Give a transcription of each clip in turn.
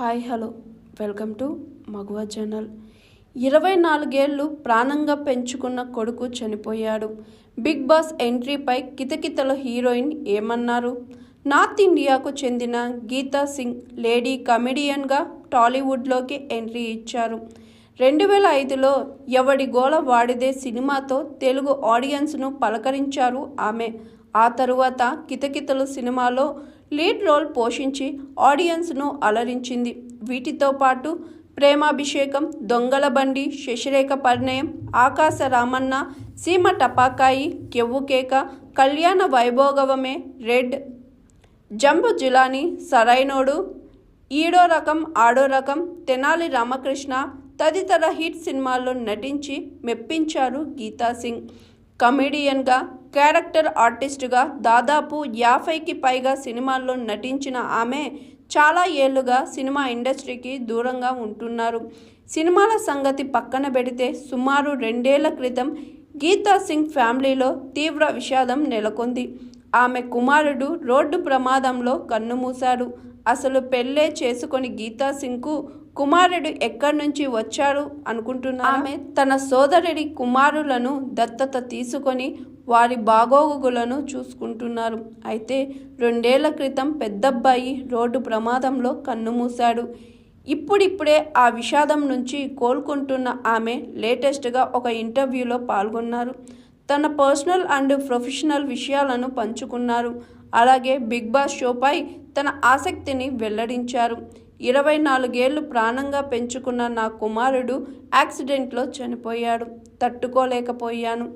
Hi hello. Welcome to Maguva channel. ఇరవై నాలుగేళ్ళు ప్రాణంగా పెంచుకున్న కొడుకు చనిపోయాడు. బిగ్ బాస్ ఎంట్రీపై కితకితల హీరోయిన్ ఏమన్నారు? నార్త్ ఇండియాకు చెందిన గీతా సింగ్ లేడీ కమెడియన్గా టాలీవుడ్లోకి ఎంట్రీ ఇచ్చారు. రెండు వేల ఐదులో ఎవడి గోల వాడిదే సినిమాతో తెలుగు ఆడియన్స్ను పలకరించారు ఆమె. ఆ తరువాత కితకితలు సినిమాలో లీడ్ రోల్ పోషించి ఆడియన్స్ను అలరించింది. వీటితో పాటు ప్రేమాభిషేకం దొంగల బండి శశిరేఖ పరిణయం ఆకాశ రామన్న సీమ టపాకాయి కెవ్వు కేక కళ్యాణ వైభోగవమే రెడ్ జంబు జులాని సరైనోడు ఈడో రకం ఆడో రకం తెనాలి రామకృష్ణ తదితర హిట్ సినిమాల్లో నటించి మెప్పించారు గీతా సింగ్. కమెడియన్గా క్యారెక్టర్ ఆర్టిస్టుగా దాదాపు యాభైకి పైగా సినిమాల్లో నటించిన ఆమె చాలా ఏళ్ళుగా సినిమా ఇండస్ట్రీకి దూరంగా ఉంటున్నారు. సినిమాల సంగతి పక్కన పెడితే సుమారు రెండేళ్ళ క్రితం గీతా సింగ్ ఫ్యామిలీలో తీవ్ర విషాదం నెలకొంది. ఆమె కుమారుడు రోడ్డు ప్రమాదంలో కన్నుమూశాడు. అసలు పెళ్ళే చేసుకొని గీతా సింగ్కు కుమారుడు ఎక్కడి నుంచి వచ్చాడు అనుకుంటున్నా ఆమె తన సోదరుడి కుమారులను దత్తత తీసుకొని వారి బాగోగులను చూసుకుంటున్నారు. అయితే రెండేళ్ళ క్రితం పెద్దబ్బాయి రోడ్డు ప్రమాదంలో కన్నుమూశాడు. ఇప్పుడిప్పుడే ఆ విషాదం నుంచి కోలుకుంటున్న ఆమె లేటెస్ట్గా ఒక ఇంటర్వ్యూలో పాల్గొన్నారు. తన పర్సనల్ అండ్ ప్రొఫెషనల్ విషయాలను పంచుకున్నారు. అలాగే బిగ్ బాస్ షోపై తన ఆసక్తిని వెల్లడించారు. ఇరవై నాలుగేళ్ళు ప్రాణంగా పెంచుకున్న నా కుమారుడు యాక్సిడెంట్లో చనిపోయాడు. తట్టుకోలేకపోయాను.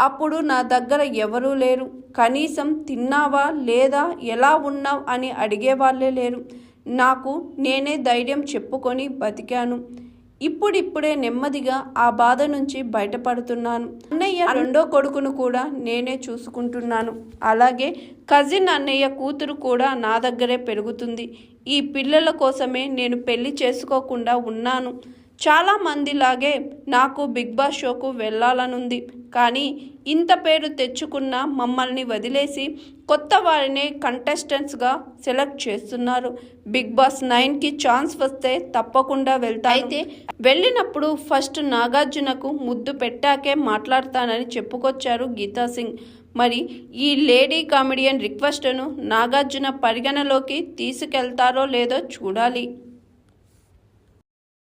అప్పుడు నా దగ్గర ఎవరూ లేరు. కనీసం తిన్నావా లేదా? ఎలా ఉన్నావు? అని అడిగేవాళ్ళే లేరు. నాకు నేనే ధైర్యం చెప్పుకొని బతికాను. ఇప్పుడిప్పుడే నెమ్మదిగా ఆ బాధ నుంచి బయటపడుతున్నాను. అన్నయ్య రెండో కొడుకును కూడా నేనే చూసుకుంటున్నాను. అలాగే కజిన్ అన్నయ్య కూతురు కూడా నా దగ్గరే పెరుగుతుంది. ఈ పిల్లల కోసమే నేను పెళ్ళి చేసుకోకుండా ఉన్నాను. చాలా మందిలాగే నాకు బిగ్ బాస్ షోకు వెళ్ళాలనుంది. కానీ ఇంత పేరు తెచ్చుకున్న మమ్మల్ని వదిలేసి కొత్త వారిని కంటెస్టెంట్స్గా సెలెక్ట్ చేస్తున్నారు. బిగ్ బాస్ నైన్కి ఛాన్స్ వస్తే తప్పకుండా వెళ్తా అయితే వెళ్ళినప్పుడు ఫస్ట్ నాగార్జునకు ముద్దు పెట్టాకే మాట్లాడతానని చెప్పుకొచ్చారు గీతా సింగ్. మరి ఈ లేడీ కామెడియన్ రిక్వెస్ట్ను నాగార్జున పరిగణలోకి తీసుకెళ్తారో లేదో చూడాలి.